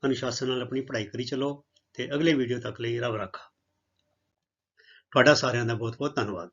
ਅਨੁਸ਼ਾਸਨ ਨਾਲ ਆਪਣੀ ਪੜ੍ਹਾਈ ਕਰੀ ਚੱਲੋ ਤੇ ਅਗਲੇ ਵੀਡੀਓ ਤੱਕ ਲਈ ਰੱਬ ਰਾਖਾ। ਤੁਹਾਡਾ ਸਾਰਿਆਂ ਦਾ ਬਹੁਤ ਬਹੁਤ ਧੰਨਵਾਦ।